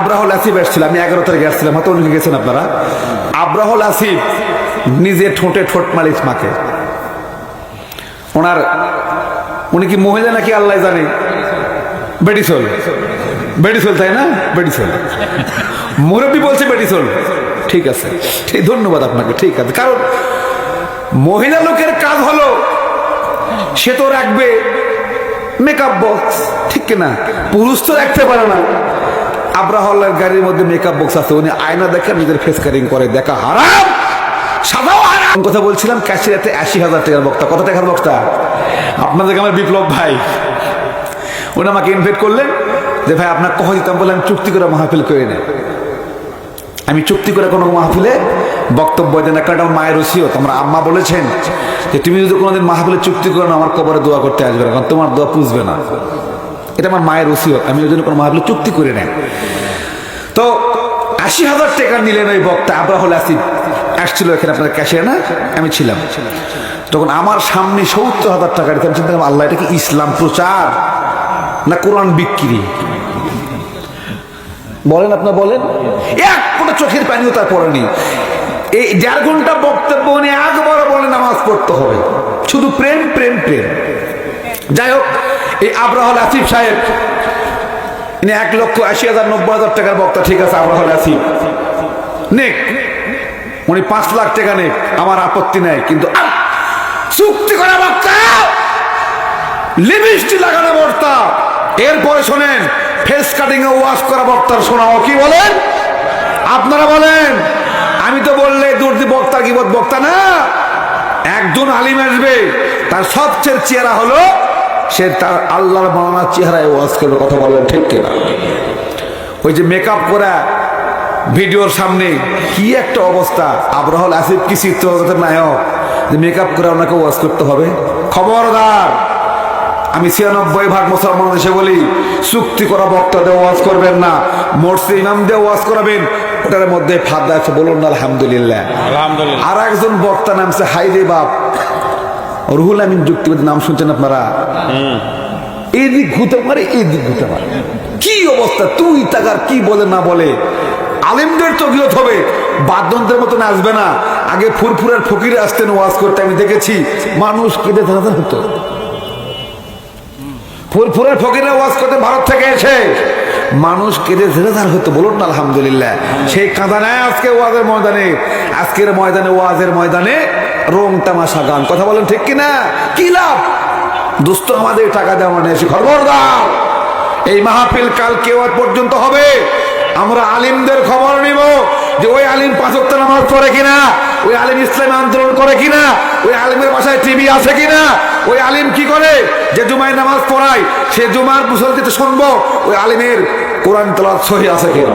আব্রাহুল আসিফ এসেছিল, আমি এগারো তারিখে আসছিলাম হয়তো উনি গেছেন আপনারা? আব্রাহুল আসিফ নিজে ঠোঁটে ঠোঁট মালিশ মাকে ওনার উনি কি মহিলা নাকি আল্লাহ জানে? বেডিসোল। বেডিসোল, তাই না? বেডিসোল। মুরব্বী বলছে বেডিসোল। ঠিক আছে। ঠিক, ধন্যবাদ আপনাকে, ঠিক আছে। কারণ মহিলা লোকের কাজ হলো সে তো রাখবে মেকআপ বক্স ঠিক কিনা? পুরুষ তো রাখতে পারে না। আব্রাহল্লার গাড়ির মধ্যে মেকআপ বক্স আছে, উনি আয়না দেখে নিজের ফেস কারিং করে, দেখা হারাম সাদাও হারাম। কথা বলছিলাম, ক্যাশিয়াতে আশি হাজার টাকার বক্তা কত টাকার বক্তা আপনাদেরকে আমার বিপ্লব ভাই? উনি আমাকে ইনভাইট করলেন যে, ভাই, আপনার কহ দিতাম বলে আমি চুক্তি করে মাহফিল করে নেই। আমি চুক্তি করে কোনো মাহফিলে বক্তব্য দেন একটা আমার মায়ের ওসিয়ত। আমার আম্মা বলেছেন যে, তুমি যদি কোনোদিন মাহফিলে চুক্তি করো না, আমার কবরে দোয়া করতে আসবে না, কারণ তোমার দোয়া পুষবে না। এটা আমার মায়ের ওসিয়ত, আমি ওই জন্য কোনো মাহফিলে চুক্তি করে নেই। তো আশি হাজার টাকা নিলেন ওই বক্তা আব্রাহুল আসিফ আসছিল এখানে আপনার ক্যাশে না? আমি ছিলাম। তখন আমার সামনে সত্তর হাজার টাকা দিতে আমি চিন্তা আল্লাহ, এটা কি ইসলাম প্রচার না কোরআন বিক্রি? বলেন আপনার, বলেন। এক কোনো চোখের পানিও তার পড়েনি এই দেড় ঘণ্টা বক্তব্য উনি একবার বলে নামাজ পড়তে হবে। শুধু প্রেম প্রেম প্রেম। যাই হোক এই আব্রাহল আসিফ সাহেব, ইনি এক লক্ষ আশি হাজার নব্বই হাজার টাকার বক্তা, ঠিক আছে আব্রাহল আসিফ নেক, উনি পাঁচ লাখ টাকা নেক, আমার আপত্তি নেই, কিন্তু চুক্তি করা বক্তা, লিপস্টিক লাগানো বক্তা। এরপরে শোনেন ফেস কাটিং এ ওয়াশ করা বক্তার শোনাও কি বলেন? আপনারা বলেন, আমি তো বললে দুর্দি বক্তা কি বক্তা না। একজন আলিম আসবে, তার সবচেয়ে চেহারা হলো সে তার আল্লাহর বানানোর চেহারায় ওয়াজ করবে কথা বলেন ঠিক কিনা? ওই যে মেকআপ করা ভিডিওর সামনে কি একটা অবস্থা? আব্রাহল আসিফ কি চিত্রজগতের নায়ক? যে মেকআপ করে ওনাকে ওয়াজ করতে হবে। খবরদার আমি ছিয়ানব্বই ভাগ মুসলমান এসে বলি চুক্তি করা বক্তা দিয়ে ওয়াজ করবেন না মসজিদ ইমাম দিয়ে ওয়াজ করাবেন। ওটার মধ্যে ফাঁদা আছে বলুন না আলহামদুলিল্লাহ। আলহামদুলিল্লাহ। আর একজন বক্তা নামছে হাইরে বাপ। রুহুল আমিন যুক্তিবাদী নাম শুনছেন আপনারা? এদিক ঘুতে পারে এদিক ঘুতে পারে। কি অবস্থা? তুই তাকার কি বলে না বলে? আলিমদের তো তকিয়ত হবে। বাদ্যন্ত্রের মতন আসবে না। আগে ফুরফুরের ফকির আসতেন ওয়াজ করতে আমি দেখেছি। মানুষ কেঁদে থাকা হতো। ফুরফুরের ফকিরে ওয়াজ করতে ভারত থেকে এসে মানুষ কেঁদে ধীরে ধার হতো বলুন না, আলহামদুলিল্লাহ। সেই কাঁদা নেয় আজকে ওয়াজের ময়দানে, আজকের ময়দানে, ওয়াজের ময়দানে রং তামাশা গান। কথা বলেন ঠিক কিনা? কি লাভ? দোস্ত আমাদের টাকা দেওয়া নেই এসে খবরদার। এই মাহফিল কাল কেউ পর্যন্ত হবে? আমরা আলিমদের খবর নিব যে ওই আলিম পাঁচক্ত নামাজ পড়ে কিনা? ওই আলিম ইসলামী আন্দোলন করে কিনা? ওই আলিমের বাসায় টিভি আছে কিনা? ওই আলিম কি করে? যে জুমায় নামাজ পড়ায়, সে জুমার মুসলদিতে শুনব, ওই আলিমের কোরআন তলাৎ সহি আছে কিনা?